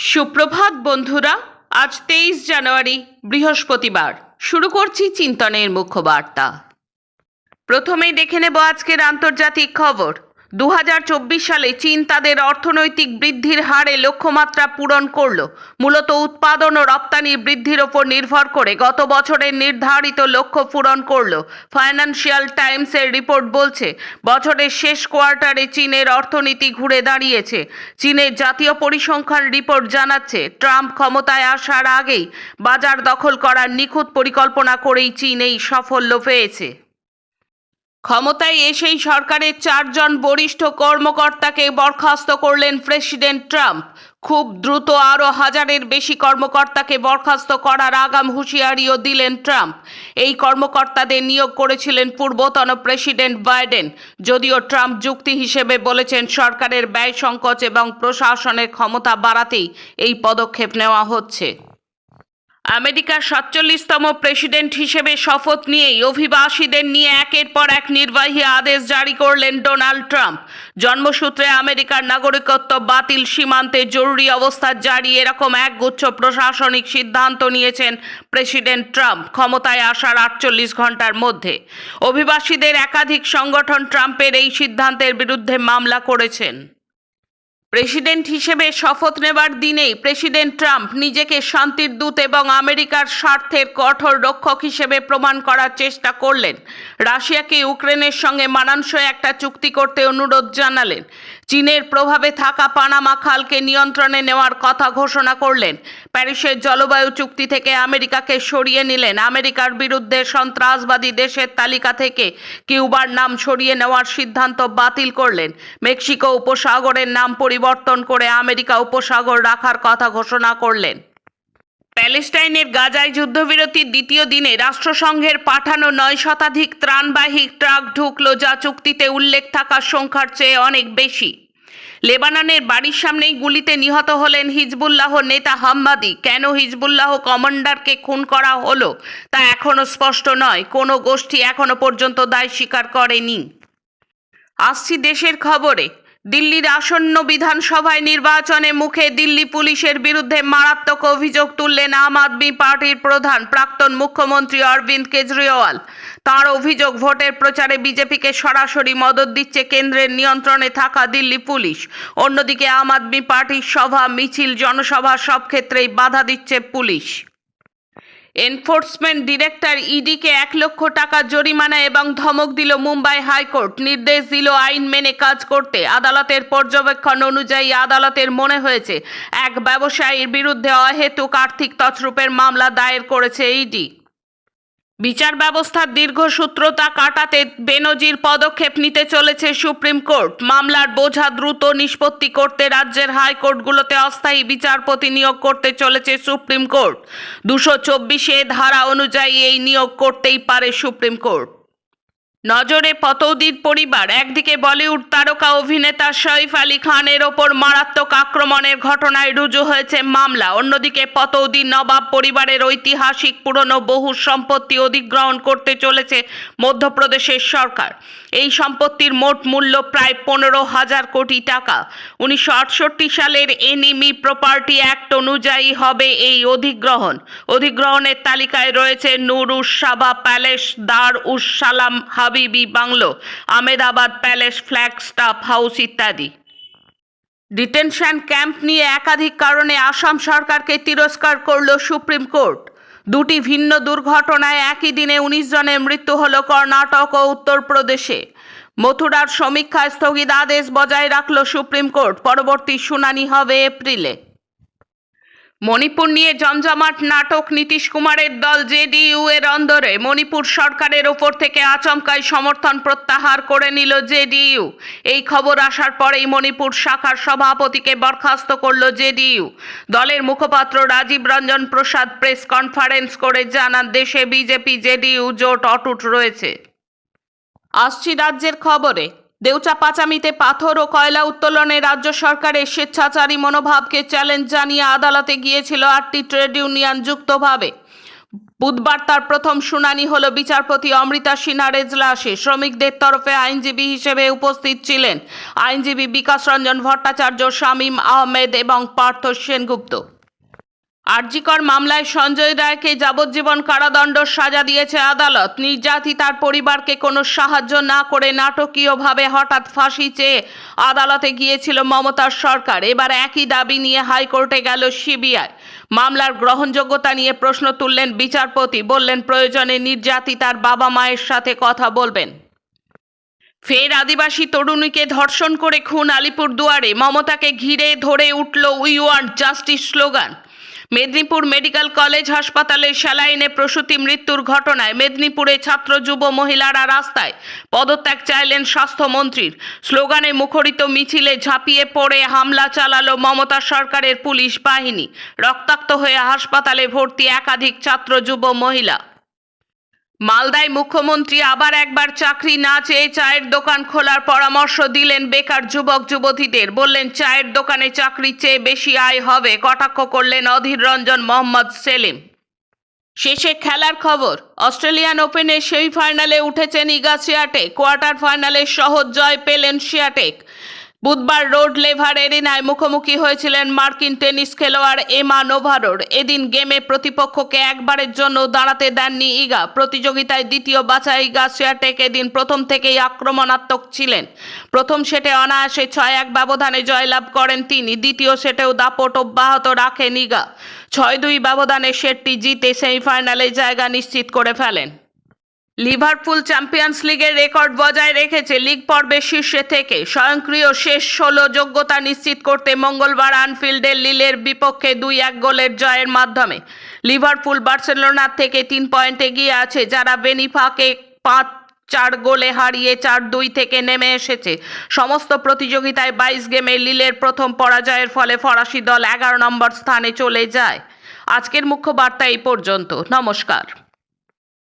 সুপ্রভাত, বন্ধুরা। আজ তেইশ জানুয়ারি, বৃহস্পতিবার। শুরু করছি চিন্তনের মুখ্য বার্তা। প্রথমেই দেখে নেব আজকের আন্তর্জাতিক খবর। দু হাজার চব্বিশ সালে চীন তাদের অর্থনৈতিক বৃদ্ধির হারে লক্ষ্যমাত্রা পূরণ করল। মূলত উৎপাদন ও রপ্তানি বৃদ্ধির ওপর নির্ভর করে গত বছরের নির্ধারিত লক্ষ্য পূরণ করল। ফাইন্যান্সিয়াল টাইমসের রিপোর্ট বলছে, বছরের শেষ কোয়ার্টারে চীনের অর্থনীতি ঘুরে দাঁড়িয়েছে। চীনের জাতীয় পরিসংখ্যান রিপোর্ট জানাচ্ছে, ট্রাম্প ক্ষমতায় আসার আগেই বাজার দখল করার নিখুঁত পরিকল্পনা করেই চীন এই সাফল্য পেয়েছে। ক্ষমতায় এসেই সরকারের চারজন বরিষ্ঠ কর্মকর্তাকে বরখাস্ত করলেন প্রেসিডেন্ট ট্রাম্প। খুব দ্রুত আরও হাজারের বেশি কর্মকর্তাকে বরখাস্ত করার আগাম হুঁশিয়ারিও দিলেন ট্রাম্প। এই কর্মকর্তাদের নিয়োগ করেছিলেন পূর্বতন প্রেসিডেন্ট বাইডেন। যদিও ট্রাম্প যুক্তি হিসেবে বলেছেন সরকারের ব্যয় সংকোচ এবং প্রশাসনের ক্ষমতা বাড়াতেই এই পদক্ষেপ নেওয়া হচ্ছে। আমেরিকার সাতচল্লিশতম প্রেসিডেন্ট হিসেবে শপথ নিয়েই অভিবাসীদের নিয়ে একের পর এক নির্বাহী আদেশ জারি করলেন ডোনাল্ড ট্রাম্প। জন্মসূত্রে আমেরিকার নাগরিকত্ব বাতিল সীমান্তে জরুরি অবস্থা জারি এরকম একগুচ্ছ প্রশাসনিক সিদ্ধান্ত নিয়েছেন প্রেসিডেন্ট ট্রাম্প ক্ষমতায় আসার আটচল্লিশ ঘণ্টার মধ্যে। অভিবাসীদের একাধিক সংগঠন ট্রাম্পের এই সিদ্ধান্তের বিরুদ্ধে মামলা করেছেন। প্রেসিডেন্ট হিসেবে শপথ নেবার দিনেই প্রেসিডেন্ট ট্রাম্প নিজেকে শান্তির দূত এবং আমেরিকার স্বার্থের কঠোর রক্ষক হিসেবে প্রমাণ করার চেষ্টা করলেন। রাশিয়াকে ইউক্রেনের সঙ্গে মানানসই একটা চুক্তি করতে অনুরোধ জানালেন। চীনের প্রভাবে থাকা পানামা খালকে নিয়ন্ত্রণে নেওয়ার কথা ঘোষণা করলেন। প্যারিসের জলবায়ু চুক্তি থেকে আমেরিকাকে সরিয়ে নিলেন। আমেরিকার বিরুদ্ধে সন্ত্রাসবাদী দেশের তালিকা থেকে কিউবার নাম সরিয়ে নেওয়ার সিদ্ধান্ত বাতিল করলেন। মেক্সিকো উপসাগরের নাম পরিবর্তন করে আমেরিকা উপসাগর রাখার কথা ঘোষণা করলেন। প্যালেস্টাইনের গাজায় যুদ্ধবিরতির দ্বিতীয় দিনে রাষ্ট্রসংঘের পাঠানো নয় শতাধিক ত্রাণবাহী ট্রাক ঢুকলো যা চুক্তিতে উল্লেখ থাকার সংখ্যার চেয়ে অনেক বেশি। লেবাননের বাড়ির সামনেই গুলিতে নিহত হলেন হিজবুল্লাহ নেতা হাম্মাদি। কেন হিজবুল্লাহ কমান্ডারকে খুন করা হলো তা এখনও স্পষ্ট নয়। কোনো গোষ্ঠী এখনও পর্যন্ত দায় স্বীকার করেনি। আসছি দেশের খবরে। দিল্লির আসন্ন বিধানসভায় নির্বাচনে মুখে দিল্লি পুলিশের বিরুদ্ধে মারাত্মক অভিযোগ তুললেন আম আদমি পার্টির প্রধান প্রাক্তন মুখ্যমন্ত্রী অরবিন্দ কেজরিওয়াল। তার অভিযোগ, ভোটের প্রচারে বিজেপিকে সরাসরি মদত দিচ্ছে কেন্দ্রের নিয়ন্ত্রণে থাকা দিল্লি পুলিশ। অন্যদিকে আম আদমি পার্টির সভা, মিছিল, জনসভা সব ক্ষেত্রেই বাধা দিচ্ছে পুলিশ। এনফোর্সমেন্ট ডিরেক্টর ইডিকে এক লক্ষ টাকা জরিমানা এবং ধমক দিল মুম্বাই হাইকোর্ট। নির্দেশ দিল আইন মেনে কাজ করতে। আদালতের পর্যবেক্ষণ অনুযায়ী আদালতের মনে হয়েছে, এক ব্যবসায়ীর বিরুদ্ধে অহেতুক আর্থিক তছরূপের মামলা দায়ের করেছে ইডি। বিচার ব্যবস্থার দীর্ঘসূত্রতা কাটাতে বেনজির পদক্ষেপ নিতে চলেছে সুপ্রিম কোর্ট। মামলার বোঝা দ্রুত নিষ্পত্তি করতে রাজ্যের হাইকোর্টগুলোতে অস্থায়ী বিচারপতি নিয়োগ করতে চলেছে সুপ্রিম কোর্ট। দুশো চব্বিশে ধারা অনুযায়ী এই নিয়োগ করতেই পারে সুপ্রিম কোর্ট। নজরে পতৌদির পরিবার, একদিকে বলিউড তারকা অভিনেতা সৈফ আলী খানের ওপর মারাত্মক আক্রমণের ঘটনায় রুজু হয়েছে মামলা। অন্যদিকে পতৌদি নবাব পরিবারের ঐতিহাসিক পুরনো বহু সম্পত্তি অধিগ্রহণ করতে চলেছে মধ্যপ্রদেশের সরকার। এই সম্পত্তির মোট মূল্য প্রায় পনেরো হাজার কোটি টাকা। উনিশশো আটষট্টি সালের এনিমি প্রপার্টি অ্যাক্ট অনুযায়ী হবে এই অধিগ্রহণ। অধিগ্রহণের তালিকায় রয়েছে নুর উস সাবা palace Dar us Salam Habibi bungalow Ahmedabad palace flagstaff house ইত্যাদি। ডিটেনশন ক্যাম্প নিয়ে একাধিক কারণে আসাম সরকারকে তিরস্কার করল সুপ্রিম কোর্ট। দুটি ভিন্ন দুর্ঘটনায় একই দিনে উনিশ জনের মৃত্যু হল কর্ণাটক ও উত্তরপ্রদেশে। মথুরার সমীক্ষায় স্থগিতাদেশ বজায় রাখল সুপ্রিম কোর্ট। পরবর্তী শুনানি হবে এপ্রিলে। মণিপুর নিয়ে জমজমাট নাটক নীতিশ কুমারের দল জেডিইউ এর অন্দরে। মণিপুর সরকারের ওপর থেকে আচমকাই সমর্থন প্রত্যাহার করে নিল জেডিইউ। এই খবর আসার পরেই মণিপুর শাখার সভাপতিকে বরখাস্ত করল জেডিইউ। দলের মুখপাত্র রাজীব রঞ্জন প্রসাদ প্রেস কনফারেন্স করে জানান, দেশে বিজেপি জেডিইউ জোট অটুট রয়েছে। আসছি রাজ্যের খবরে। দেউচা পাচামিতে পাথর ও কয়লা উত্তোলনে রাজ্য সরকারের স্বেচ্ছাচারী মনোভাবকে চ্যালেঞ্জ জানিয়ে আদালতে গিয়েছিল আটটি ট্রেড ইউনিয়ন যুক্তভাবে। বুধবার তার প্রথম শুনানি হল বিচারপতি অমৃতা সিনহার এজলাসে শ্রমিকদের তরফে আইনজীবী হিসেবে উপস্থিত ছিলেন আইনজীবী বিকাশ রঞ্জন ভট্টাচার্য, শামীম আহমেদ এবং পার্থ সেনগুপ্ত। আরজিকর মামলায় সঞ্জয় রায়কে যাবজ্জীবন কারাদণ্ড সাজা দিয়েছে আদালত। নির্যাতিতার পরিবারকে কোনো সাহায্য না করে নাটকীয়ভাবে হঠাৎ ফাঁসি চেয়ে আদালতে গিয়েছিল মমতার সরকার। এবার একই দাবি নিয়ে হাইকোর্টে গেল সিবিআই। মামলার গ্রহণযোগ্যতা নিয়ে প্রশ্ন তুললেন বিচারপতি। বললেন, প্রয়োজনে নির্যাতিতার বাবা মায়ের সাথে কথা বলবেন। ফের আদিবাসী তরুণীকে ধর্ষণ করে খুন আলিপুর দুয়ারে মমতাকে ঘিরে ধরে উঠল we want justice slogan. Medinipur medical college হাসপাতালে স্যালাইনে প্রসূতি মৃত্যুর ঘটনায় মেদিনীপুরে ছাত্র, যুব মহিলারা রাস্তায় পদত্যাগ চাইলেন স্বাস্থ্যমন্ত্রীর। স্লোগানে মুখরিত মিছিলে ঝাঁপিয়ে পড়ে হামলা চালালো মমতা সরকারের পুলিশ বাহিনী। রক্তাক্ত হয়ে হাসপাতালে ভর্তি একাধিক ছাত্র, যুব মহিলা। মালদায় মুখ্যমন্ত্রী আবার একবার চাকরি না চেয়ে চায়ের দোকান খোলার পরামর্শ দিলেন বেকার যুবক যুবতীদের। বললেন, চায়ের দোকানে চাকরি চেয়ে বেশি আয় হবে। কটাক্ষ করলেন অধীর রঞ্জন মোহাম্মদ সেলিম। শেষে খেলার খবর, অস্ট্রেলিয়ান ওপেনে সেমিফাইনালে উঠেছেন ইগা সিয়াটেক। কোয়ার্টার ফাইনালে সহজ জয় পেলেন সিয়াটেক। বুধবার রোড লেভার এরিনায় মুখোমুখি হয়েছিলেন মার্কিন টেনিস খেলোয়াড় এমা নোভারোর। এদিন গেমে প্রতিপক্ষকে একবারের জন্য দাঁড়াতে দেননি ইগা। প্রতিযোগিতায় দ্বিতীয় বাছাই ইগা সিয়াটেক এদিন প্রথম থেকেই আক্রমণাত্মক ছিলেন। প্রথম সেটে অনায়াসে ছয় এক ব্যবধানে জয়লাভ করেন তিনি। দ্বিতীয় সেটেও দাপট অব্যাহত রাখেন ইগা। ছয় দুই ব্যবধানে সেটটি জিতে সেমিফাইনালে জায়গা নিশ্চিত করে ফেলেন। লিভারপুল চ্যাম্পিয়ন্স লিগের রেকর্ড বজায় রেখেছে লিগ পর্বের শীর্ষে থেকে। স্বয়ংক্রিয় শেষ ষোলো যোগ্যতা নিশ্চিত করতে মঙ্গলবার আনফিল্ডে লিলের বিপক্ষে দুই এক গোলের জয়ের মাধ্যমে। লিভারপুল বার্সেলোনার থেকে তিন পয়েন্ট এগিয়ে আছে, যারা বেনিফাকে পাঁচ, চার গোলে হারিয়ে চার দুই থেকে নেমে এসেছে। সমস্ত প্রতিযোগিতায় বাইশ গেমে লিলের প্রথম পরাজয়ের ফলে ফরাসি দল এগারো নম্বর স্থানে চলে যায়। আজকের মুখ্য বার্তা এই পর্যন্ত। নমস্কার।